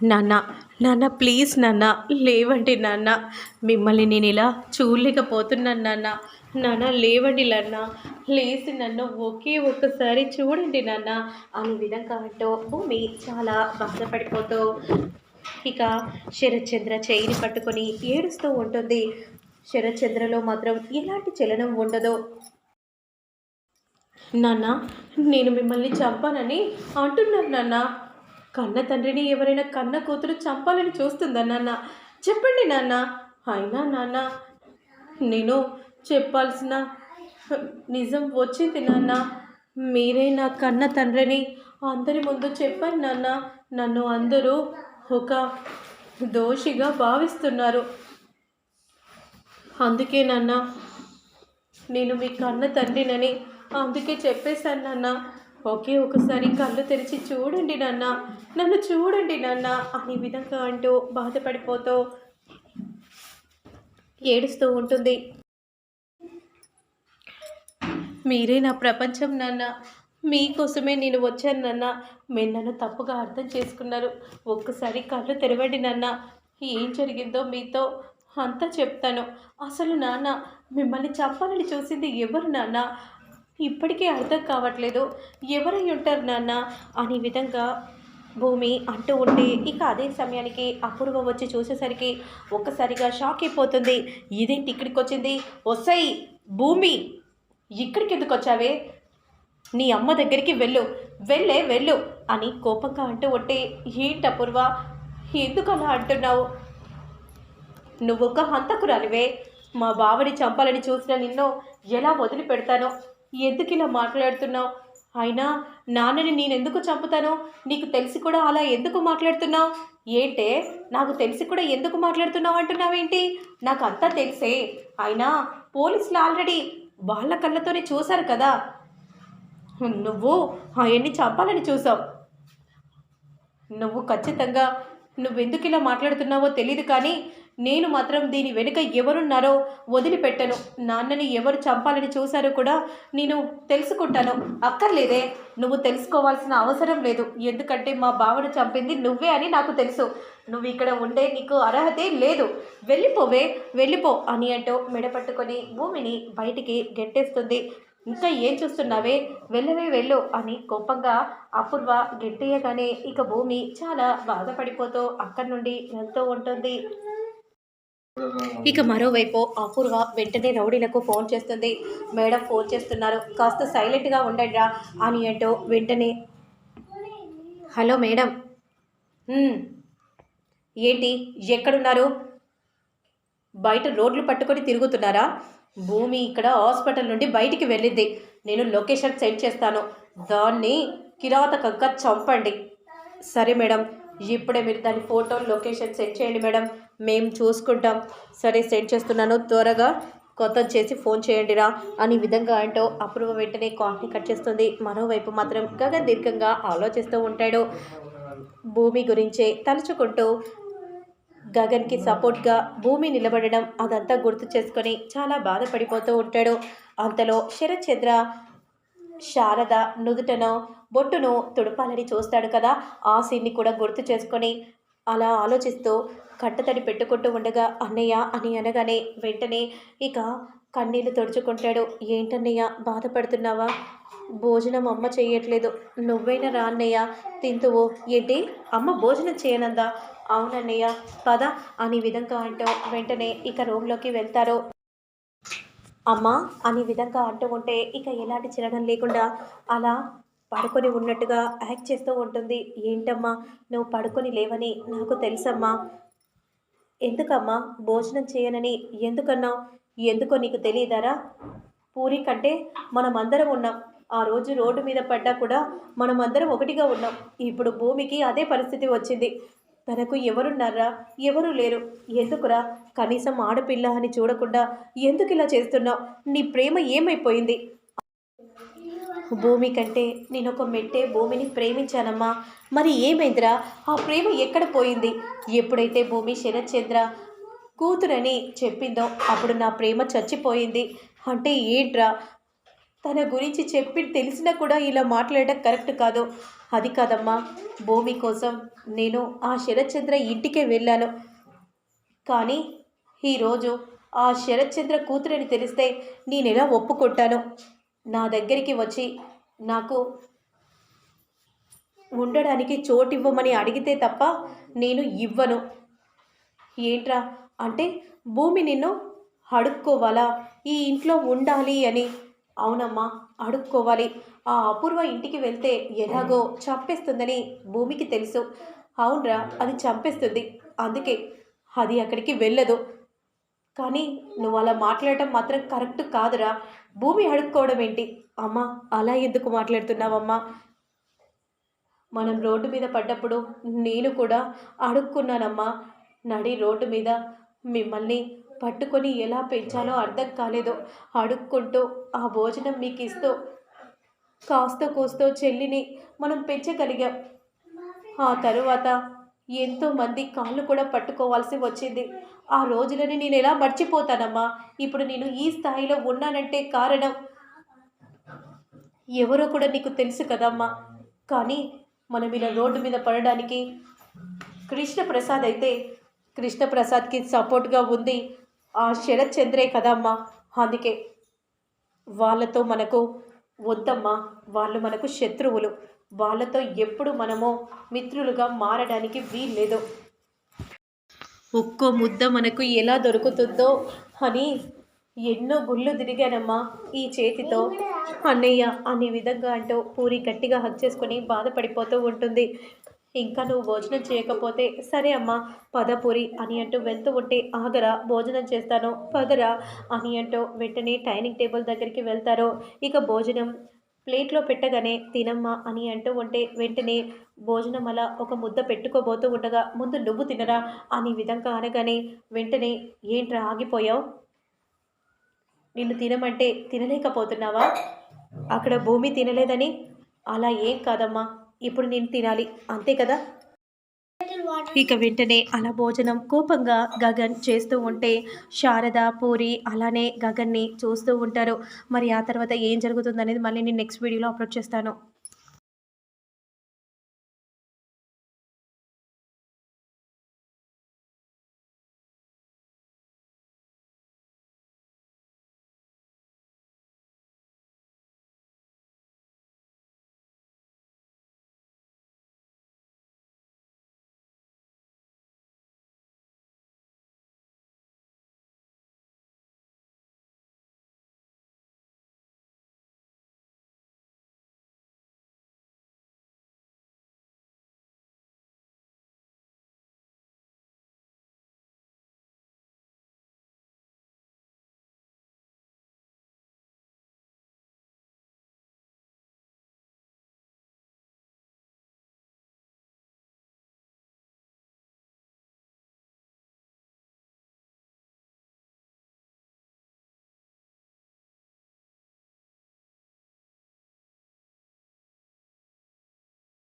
నాన్న నాన్న ప్లీజ్ నాన్న లేవండి నాన్న. మిమ్మల్ని నేను ఇలా చూడలేకపోతున్నాను నాన్న. నాన్న లేవండి నాన్న. లేచి నన్ను ఒకే ఒక్కసారి చూడండి నాన్న. అనే విధంగా అంటూ భూమి చాలా బాధపడిపోతూ ఇక శరత్చంద్ర చేయిని పట్టుకొని ఏడుస్తూ ఉంటుంది. శరత్చంద్రలో మాత్రం ఎలాంటి చలనం ఉండదు. నాన్న నేను మిమ్మల్ని చంపానని అంటున్నాను నాన్న. కన్న తండ్రిని ఎవరైనా కన్న కూతురు చంపాలని చూస్తుందా నాన్న? చెప్పండి నాన్న. అయినా నాన్న నేను చెప్పాల్సిన నిజం వచ్చింది నాన్న. మీరే నా కన్న తండ్రిని అందరి ముందు చెప్పండి నాన్న. నన్ను అందరూ ఒక దోషిగా భావిస్తున్నారు. అందుకే నాన్న నేను మీ కన్న తండ్రినని అందుకే చెప్పేశాను నాన్న. ఒకే ఒకసారి కళ్ళు తెరిచి చూడండి నాన్న. నన్ను చూడండి నాన్న అనే విధంగా అంటూ బాధపడిపోతూ ఏడుస్తూ ఉంటుంది. మీరే నా ప్రపంచం నాన్న. మీకోసమే నేను వచ్చాను నాన్న. మీరు నన్ను తప్పుగా అర్థం చేసుకున్నారు. ఒక్కసారి కళ్ళు తెరవండి నాన్న. ఏం జరిగిందో మీతో అంతా చెప్తాను. అసలు నాన్న మిమ్మల్ని చంపాలని చూసింది ఎవరు నాన్న? ఇప్పటికే అర్థం కావట్లేదు. ఎవరై ఉంటారు నాన్న? అనే విధంగా భూమి అంటూ ఉంటే ఇక అదే సమయానికి అపూర్వ వచ్చి చూసేసరికి ఒక్కసారిగా షాక్ అయిపోతుంది. ఇదేంటి ఇక్కడికి వచ్చింది? వస్తాయి భూమి ఇక్కడికి ఎందుకు వచ్చావే? నీ అమ్మ దగ్గరికి వెళ్ళు. వెళ్ళే వెళ్ళు అని కోపంగా అంటూ ఉంటే ఏంటి అపూర్వ? ఎందుకు అలా అంటున్నావు? నువ్వొక్క హంతకురాలివే. మా బావని చంపాలని చూసిన నిన్ను ఎలా వదిలిపెడతానో? ఎందుకు ఇలా మాట్లాడుతున్నావు? అయినా నాన్నని నేనెందుకు చంపుతాను? నీకు తెలిసి కూడా అలా ఎందుకు మాట్లాడుతున్నావు? ఏంటే నాకు తెలిసి కూడా ఎందుకు మాట్లాడుతున్నావు అంటున్నావేంటి? నాకు అంతా తెలిసే. అయినా పోలీసులు ఆల్రెడీ వాళ్ళ కళ్ళతోనే చూశారు కదా. నువ్వు ఆయన్ని చంపాలని చూసావు. నువ్వు ఖచ్చితంగా నువ్వెందుకు ఇలా మాట్లాడుతున్నావో తెలియదు కానీ నేను మాత్రం దీని వెనుక ఎవరున్నారో వదిలిపెట్టను. నాన్నని ఎవరు చంపాలని చూశారో కూడా నేను తెలుసుకుంటాను. అక్కర్లేదే నువ్వు తెలుసుకోవాల్సిన అవసరం లేదు. ఎందుకంటే మా బావను చంపింది నువ్వే అని నాకు తెలుసు. నువ్వు ఇక్కడ ఉండే నీకు అర్హతే లేదు. వెళ్ళిపోవే వెళ్ళిపో అని అంటూ మెడపట్టుకొని భూమిని బయటికి గెట్టేస్తుంది. ఇంకా ఏం చూస్తున్నావే? వెళ్ళవే వెళ్ళు అని కోపంగా అపూర్వ గెట్టేయగానే ఇక భూమి చాలా బాధపడిపోతూ అక్కడి నుండి వెళ్తూ ఉంటుంది. ఇక మరోవైపు అపూర్వ వెంటనే రౌడీలకు ఫోన్ చేస్తుంది. మేడం ఫోన్ చేస్తున్నారు. కాస్త సైలెంట్గా ఉండండి రా అని అంటూ వెంటనే హలో మేడం. ఏంటి? ఎక్కడున్నారు? బయట రోడ్లు పట్టుకొని తిరుగుతున్నారా? భూమి ఇక్కడ హాస్పిటల్ నుండి బయటికి వెళ్ళింది. నేను లొకేషన్ సెండ్ చేస్తాను. దాన్ని కిరాతకంగా చంపండి. సరే మేడం ఇప్పుడే మీరు దాని ఫోటో లొకేషన్ సెండ్ చేయండి మేడం. మేము చూసుకుంటాం. సరే సెండ్ చేస్తున్నాను. త్వరగా కొత్త చేసి ఫోన్ చేయండిరా అని విధంగా అంటూ అపూర్వ వెంటనే కాల్ని కట్ చేస్తుంది. మరోవైపు మాత్రం గగన్ దీర్ఘంగా ఆలోచిస్తూ ఉంటాడు. భూమి గురించే తలుచుకుంటూ గగన్కి సపోర్ట్గా భూమి నిలబడడం అదంతా గుర్తు చేసుకొని చాలా బాధపడిపోతూ ఉంటాడు. అంతలో శరత్ చంద్ర శారద నుదుటను బొట్టును తుడపాలని చూస్తాడు కదా. ఆ సీన్ని కూడా గుర్తు చేసుకొని అలా ఆలోచిస్తూ కట్టతడి పెట్టుకుంటూ ఉండగా అన్నయ్య అని అనగానే వెంటనే ఇక కన్నీళ్ళు తుడుచుకుంటాడు. ఏంటన్నయ్య బాధపడుతున్నావా? భోజనం అమ్మ చేయట్లేదు నువ్వైనా రా అన్నయ్య. తింటువు. ఏంటి? అమ్మ భోజనం చేయనందా? అవునన్నయ్య పద అని విధంగా అంటూ వెంటనే ఇక రూమ్లోకి వెళ్తారు. అమ్మా అనే విధంగా అంటూ ఉంటే ఇక ఎలాంటి చిరణం లేకుండా అలా పడుకొని ఉన్నట్టుగా యాక్ట్ చేస్తూ ఉంటుంది. ఏంటమ్మా నువ్వు పడుకొని లేవని నాకు తెలుసమ్మా. ఎందుకమ్మా భోజనం చేయనని ఎందుకన్నావు? ఎందుకో నీకు తెలియదారా పూరి కంటే మనమందరం ఉన్నాం. ఆ రోజు రోడ్డు మీద పడ్డా కూడా మనమందరం ఒకటిగా ఉన్నాం. ఇప్పుడు భూమికి అదే పరిస్థితి వచ్చింది. తనకు ఎవరున్నారా ఎవరు లేరు? ఎందుకురా? కనీసం ఆడపిల్ల అని చూడకుండా ఎందుకు ఇలా చేస్తున్నావు? నీ ప్రేమ ఏమైపోయింది? భూమి కంటే నేను ఒక మెట్టే భూమిని ప్రేమించానమ్మా. మరి ఏమైందిరా? ఆ ప్రేమ ఎక్కడ పోయింది? ఎప్పుడైతే భూమి శరత్ కూతురని చెప్పిందో అప్పుడు నా ప్రేమ చచ్చిపోయింది. అంటే ఏంట్రా? తన గురించి చెప్పి తెలిసినా కూడా ఇలా మాట్లాడటం కరెక్ట్ కాదు. అది కాదమ్మా. భూమి కోసం నేను ఆ శరత్చంద్ర ఇంటికే వెళ్ళాను. కానీ ఈరోజు ఆ శరత్చంద్ర కూతురని తెలిస్తే నేను ఎలా ఒప్పుకుంటాను? నా దగ్గరికి వచ్చి నాకు ఉండడానికి చోటు ఇవ్వమని అడిగితే తప్ప నేను ఇవ్వను. ఏంట్రా? అంటే భూమి నిన్ను అడుక్కోవాలా? ఈ ఇంట్లో ఉండాలి అని అవునమ్మా అడుక్కోవాలి. ఆ అపూర్వ ఇంటికి వెళ్తే ఎలాగో చంపేస్తుందని భూమికి తెలుసు. అవునరా అది చంపేస్తుంది. అందుకే అది అక్కడికి వెళ్ళదు. కానీ నువ్వు అలా మాట్లాడటం మాత్రం కరెక్ట్ కాదురా. భూమి అడుక్కోవడం ఏంటి? అమ్మా అలా ఎందుకు మాట్లాడుతున్నావమ్మా? మనం రోడ్డు మీద పడ్డప్పుడు నేను కూడా అడుక్కున్నానమ్మా. నడి రోడ్డు మీద మిమ్మల్ని పట్టుకొని ఎలా పెంచాలో అర్థం కాలేదో. అడుక్కుంటూ ఆ భోజనం మీకు ఇస్తూ కాస్త కోస్తో చెల్లిని మనం పెంచగలిగాం. ఆ తరువాత ఎంతోమంది కాళ్ళు కూడా పట్టుకోవాల్సి వచ్చింది. ఆ రోజులని నేను ఎలా మర్చిపోతానమ్మా? ఇప్పుడు నేను ఈ స్థాయిలో ఉన్నానంటే కారణం ఎవరో కూడా నీకు తెలుసు కదమ్మా. కానీ మనం ఇలా రోడ్డు మీద పడడానికి కృష్ణప్రసాద్ అయితే కృష్ణప్రసాద్కి సపోర్ట్గా ఉంది ఆ శరత్ చంద్రే కదమ్మా. అందుకే వాళ్ళతో మనకు వద్దమ్మా. వాళ్ళు మనకు శత్రువులు. వాళ్ళతో ఎప్పుడు మనము మిత్రులుగా మారడానికి వీల్లేదు. ఒక్కో ముద్ద మనకు ఎలా దొరుకుతుందో అని ఎన్నో గుళ్ళు తిరిగానమ్మా ఈ చేతితో. అన్నయ్య అనే విధంగా అంటూ పూరి గట్టిగా హక్ చేసుకొని బాధపడిపోతూ ఉంటుంది. ఇంకా నువ్వు భోజనం చేయకపోతే సరే అమ్మా పదపురి అని అంటూ వెళ్తూ ఉంటే ఆగరా భోజనం చేస్తాను పదరా అని అంటూ వెంటనే డైనింగ్ టేబుల్ దగ్గరికి వెళ్తారు. ఇక భోజనం ప్లేట్లో పెట్టగానే తినమ్మా అని అంటూ ఉంటే వెంటనే భోజనం అలా ఒక ముద్ద పెట్టుకోబోతూ ఉండగా ముందు నువ్వు తినరా అని విధంగా అనగానే వెంటనే ఏంట్రా ఆగిపోయావు? నిన్ను తినమంటే తినలేకపోతున్నావా? అక్కడ భూమి తినలేదని? అలా ఏం కాదమ్మా. ఇప్పుడు నేను తినాలి. అంతే కదా? ఇక వెంటనే అలా భోజనం కోపంగా గగన్ చేస్తూ ఉంటే శారద పూరి అలానే గగన్ని చూస్తూ ఉంటారు. మరి ఆ తర్వాత ఏం జరుగుతుందనేది మళ్ళీ నేను నెక్స్ట్ వీడియోలో అప్లోడ్ చేస్తాను.